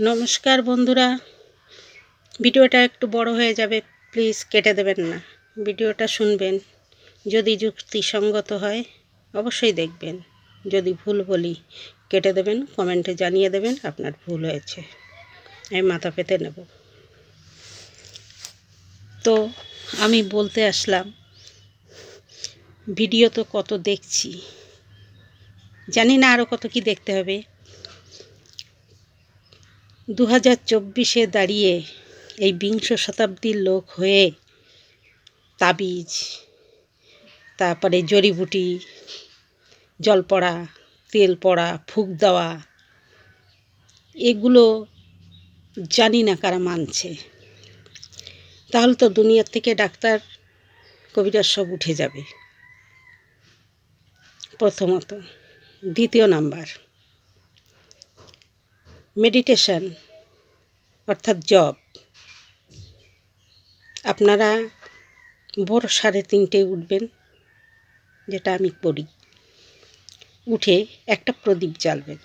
নমস্কার বন্ধুরা। ভিডিওটা একটু বড় হয়ে যাবে, প্লিজ কেটে দেবেন না। ভিডিওটা শুনবেন, যদি যুক্তিসঙ্গত হয়, অবশ্যই দেখবেন। যদি ভুল বলি, কেটে দেবেন, কমেন্টে জানিয়ে দেবেন, আপনার ভুল হয়েছে। আমি মাথা পেতে নেব। তো, আমি বলতে আসলাম, ভিডিও তো কত দেখছি। জানি না আরও কত কি দেখতে হবে। দু হাজার চব্বিশে দাঁড়িয়ে এই বিংশ শতাব্দীর লোক হয়ে তাবিজ, তারপরে জড়িবুটি জল পড়া তেল পড়া ফুক দেওয়া, এগুলো জানি না কারা মানছে। তাহলে তো দুনিয়ার থেকে ডাক্তার, কবিরাজ সব উঠে যাবে। প্রথমত। দ্বিতীয় নাম্বার। মেডিটেশন অর্থাৎ জব আপনারা ভোর সাড়ে তিনটে উঠবেন, যেটা আমি করি। উঠে একটা প্রদীপ জ্বালবেন।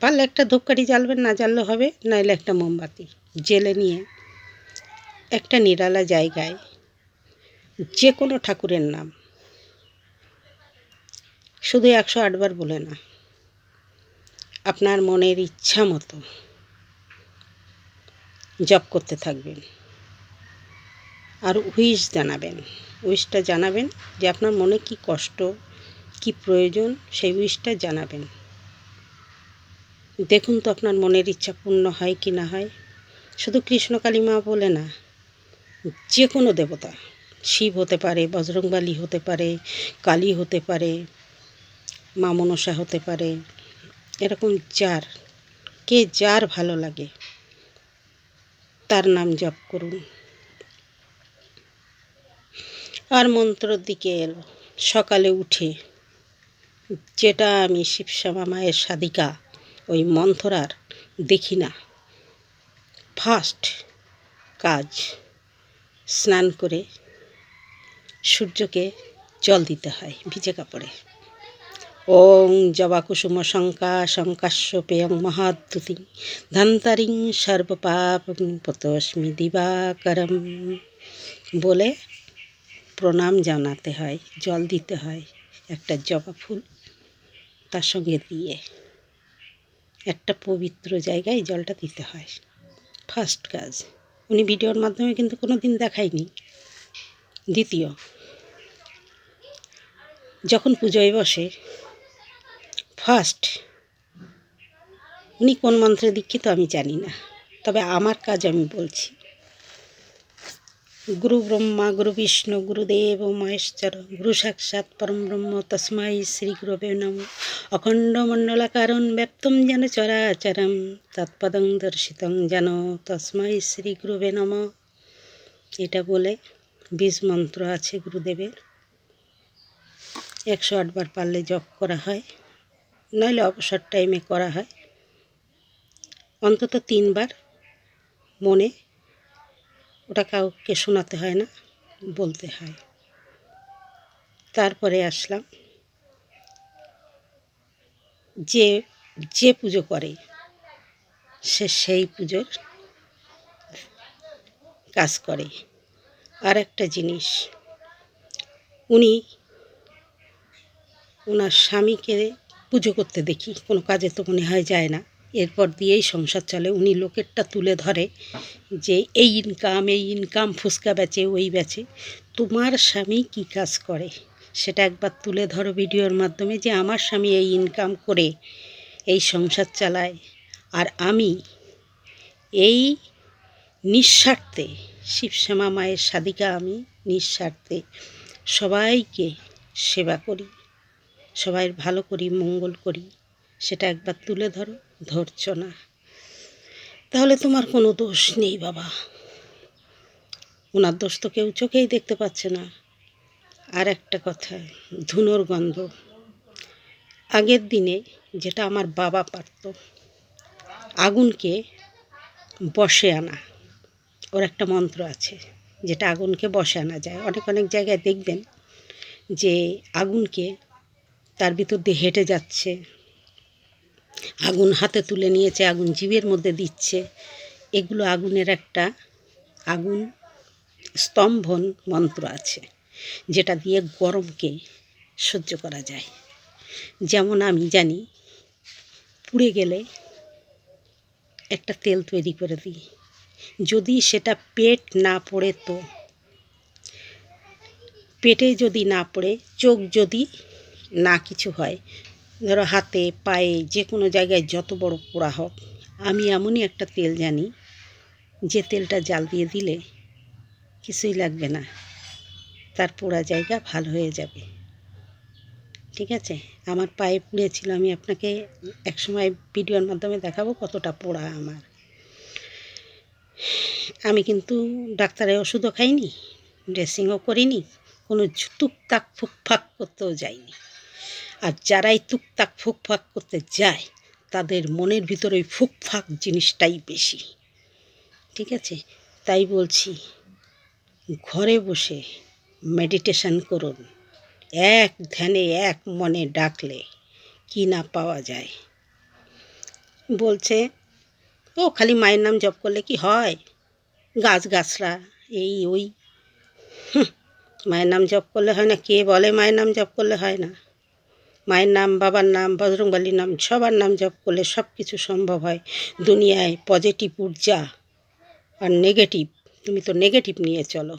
পারলে একটা ধূপকাঠি জ্বালবেন, না জ্বাললে হবে নাহলে একটা মোমবাতি। জেলে নিয়ে একটা নিরালা জায়গায় যে কোনো ঠাকুরের নাম। শুধু একশো আটবার বলে না। আপনার মনের ইচ্ছা মতো জপ করতে থাকবেন। আর উইশ জানাবেন, উইশটা জানাবেন যে আপনার মনে কি কষ্ট, কি প্রয়োজন, সেই উইশটা জানাবেন। দেখুন তো আপনার মনের ইচ্ছা পূর্ণ হয় কি না হয়। শুধু কৃষ্ণকালী মা বলে না, যে কোনো দেবতা, শিব হতে পারে, বজরংবালী হতে পারে, কালী হতে পারে, মা মনসা হতে পারে এরকম যার, কে যার ভালো লাগে, তার নাম জপ করুন। আর মন্ত্রর দিকে এলো, সকালে উঠে যেটা আমি শিবশ্যামা মায়ের সাদিকা, ওই মন্থরার দেখি না। ফার্স্ট কাজ, স্নান করে সূর্যকে জল দিতে হয় ভিজে কাপড়ে। ওং জবাকুসুম শঙ্কা শঙ্কাশ্য পেয়ং মহাদ্যুতি ধন্তারিং সর্বপাপ পতস্মি দিবাকরম। বলে প্রণাম জানাতে হয়, জল দিতে হয় একটা জবা ফুল তার সঙ্গে দিয়ে। একটা পবিত্র জায়গায় জলটা দিতে হয়। ফার্স্ট কাজ, উনি ভিডিওর মাধ্যমে কিন্তু কোনো দিন দেখায়নি। দ্বিতীয়, যখন পুজোয় বসে ফার্স্ট উনি কোন মন্ত্রে দীক্ষিত আমি জানি না, তবে আমার কাজ আমি বলছি। গুরু ব্রহ্মা, গুরু বিষ্ণু গুরুদেব মহেশ্বর, গুরু সাক্ষাৎ পরম ব্রহ্ম তস্মাই শ্রী গুরবে নম। অখণ্ড মণ্ডলাকারণ ব্যপ্তম যেন চরাচরম, তৎপদং দর্শিতং যেন তস্মাই শ্রী গুরুবে নম। এটা বলে বীজ মন্ত্র আছে গুরুদেবের। একশো আটবার পারলে জপ করা হয়। নইলে অবসর টাইমে করা হয়। অন্তত তিনবার মনে ওটা কাউকে শোনাতে হয় না, বলতে হয়। তারপরে আসলাম যে যে পুজো করে, সে সেই পুজোর কাজ করে। আর একটা জিনিস, উনি ওনার স্বামীকে পুজো করতে দেখি, কোনো কাজে তো মনে হয় যায় না। এরপর দিয়েই সংসার চলে। উনি লোকেরটা তুলে ধরে যে, এই ইনকাম এই ইনকাম ফুচকা বেচে, ওই বেচে। তোমার স্বামী কি কাজ করে? সেটা একবার তুলে ধরো ভিডিওর মাধ্যমে যে, আমার স্বামী এই ইনকাম করে, এই সংসার চালায়। আর আমি এই নিঃস্বার্থে, শিবশ্যামা মায়ের সাদিকা আমি নিঃস্বার্থে সবাইকে সেবা করি। সবাই ভালো করি, মঙ্গল করি, সেটা একবার তুলে ধরো, ধরছ না। তাহলে তোমার কোনো দোষ নেই বাবা। ওনার দোষ তো কেউ চোখেই দেখতে পাচ্ছে না। আর একটা কথা, ধুনোর গন্ধ। আগের দিনে যেটা আমার বাবা পারত, আগুনকে বসে আনা। ওর একটা মন্ত্র আছে, যেটা আগুনকে বসে আনা যায়। অনেক অনেক জায়গায় দেখবেন যে আগুনকে তার ভিতর দিয়ে হেঁটে যাচ্ছে। আগুন হাতে তুলে নিয়েছে, আগুন জীবের মধ্যে দিচ্ছে। এগুলো আগুনের একটা আগুন স্তম্ভন মন্ত্র আছে, যেটা দিয়ে গরমকে সহ্য করা যায়। যেমন আমি জানি, পুড়ে গেলে একটা তেল তৈরি করে দিই। যদি সেটা পেট না পড়ে তো, পেটে যদি না পড়ে, চোখ যদি না কিছু হয়। ধরো হাতে, পায়ে যে কোনো জায়গায় যত বড় পোড়া হোক, আমি এমনই একটা তেল জানি, যে তেলটা জাল দিয়ে দিলে কিছুই লাগবে না। তার পোড়া জায়গা ভালো হয়ে যাবে। ঠিক আছে? আমার পায়ে পুড়েছিল, আমি আপনাকে একসময় ভিডিওর মাধ্যমে দেখাবো কতটা পোড়া আমার। আমি কিন্তু ডাক্তারের ওষুধও খাইনি, ড্রেসিংও করিনি, কোনো টুকটাক ফুকফাক করতেও যাইনি। আর যারাই টুকটাক ফুকফাক করতে যায়, তাদের মনের ভিতরে ওই ফুকফাক জিনিসটাই বেশি। ঠিক আছে? তাই বলছি, ঘরে বসে মেডিটেশন করুন। এক ধ্যানে, এক মনে ডাকলে কি না পাওয়া যায়? বলছে, ও খালি মায়ের নাম জপ করলে কি হয়? গাছ গাছরা এই, ওই। মায়ের নাম জপ করলে হয় না? কে বলে মায়ের নাম জপ করলে হয় না? মায়ের নাম, বাবার নাম, বজরংবলীর নাম, সবার নাম জপ করলে সব কিছু সম্ভব হয়। দুনিয়ায় পজিটিভ ঊর্জা আর নেগেটিভ তুমি তো নেগেটিভ নিয়ে চলো।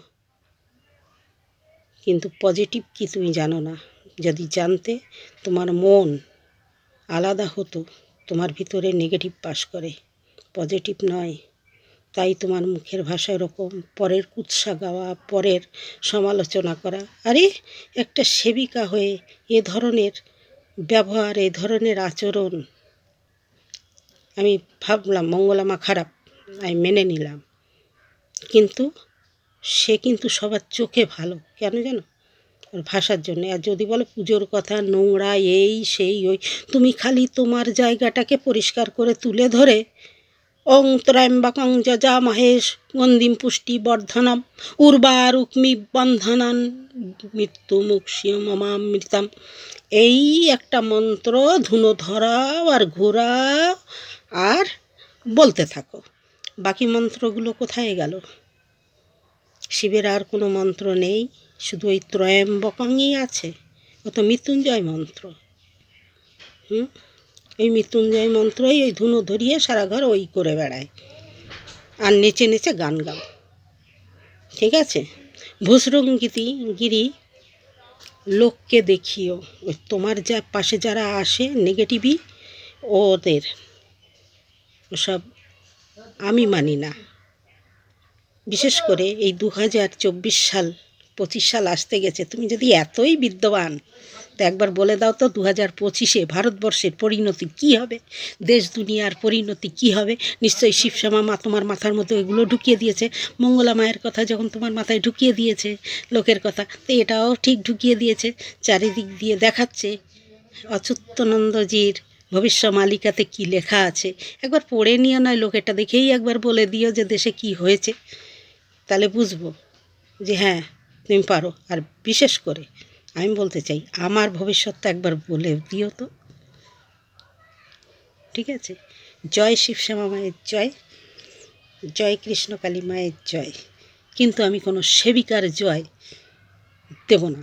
কিন্তু পজিটিভ কি তুমি জানো না? যদি জানতে তোমার মন আলাদা হতো, তোমার ভিতরে নেগেটিভ পাস করে। পজিটিভ নয়, তাই তোমার মুখের ভাষা এরকম, পরের কুৎসা গাওয়া, পরের সমালোচনা করা। আরে, একটা সেবিকা হয়ে এ ধরনের ব্যবহার এ ধরনের আচরণ আমি ভাবলাম মঙ্গলামা খারাপ, আমি মেনে নিলাম। কিন্তু সে কিন্তু সবার চোখে ভালো, কেন জানো? ওর ভাষার জন্য। আর যদি বলো পুজোর কথা, নোংরা, এই, সেই, ওই, তুমি খালি তোমার জায়গাটাকে পরিষ্কার করে তুলে ধরে, অং ত্র্যম্বকং যজা মহেশ গন্ধিম পুষ্টি বর্ধনম উর্বার উক্মি বন্ধনান, মৃত্যু মুক্ষিয় মমামৃতম। এই একটা মন্ত্র ধুনো ধরাও আর ঘোরাও আর বলতে থাকো। বাকি মন্ত্রগুলো কোথায় গেল? শিবের আর কোনো মন্ত্র নেই, শুধু ওই ত্রয়ম্বকংই আছে। ও তো মৃত্যুঞ্জয় মন্ত্র। হুম? এই মৃত্যুঞ্জয় মন্ত্রই ওই ধুনো ধরিয়ে সারা ঘর ওই করে বেড়ায়। আর নেচে নেচে গান গাও। ঠিক আছে? ভুসরঙ্গিতি গিরি লোককে দেখিও। তোমার যা পাশে যারা আসে নেগেটিভই ওদের। ওসব আমি মানি না। বিশেষ করে এই দু হাজার চব্বিশ সাল, পঁচিশ সাল আসতে গেছে। তুমি যদি এতই বিদ্যমান তো একবার বলে দাও তো দু হাজার পঁচিশে ভারতবর্ষের পরিণতি কী হবে? দেশ দুনিয়ার পরিণতি কী হবে? নিশ্চয়ই শিবশ্যামা মা তোমার মাথার মতো এগুলো ঢুকিয়ে দিয়েছে। মঙ্গলা মায়ের কথা যখন তোমার মাথায় ঢুকিয়ে দিয়েছে লোকের কথা, তো এটাও ঠিক ঢুকিয়ে দিয়েছে, চারিদিক দিয়ে দেখাচ্ছে। অচ্যুতানন্দজির ভবিষ্য মালিকাতে কি লেখা আছে? একবার পড়ে নিয়ে নয় লোকেটা দেখেই একবার বলে দিও যে দেশে কি হয়েছে। তাহলে বুঝব যে হ্যাঁ তুমি পারো। আর বিশেষ করে আমি বলতে চাই, আমার ভবিষ্যৎটা একবার বলে দিও তো। ঠিক আছে? জয় শিবশ্যামা মায়ের জয় জয় কৃষ্ণকালী মায়ের জয়। কিন্তু আমি কোনো সেবিকার জয় দেব না।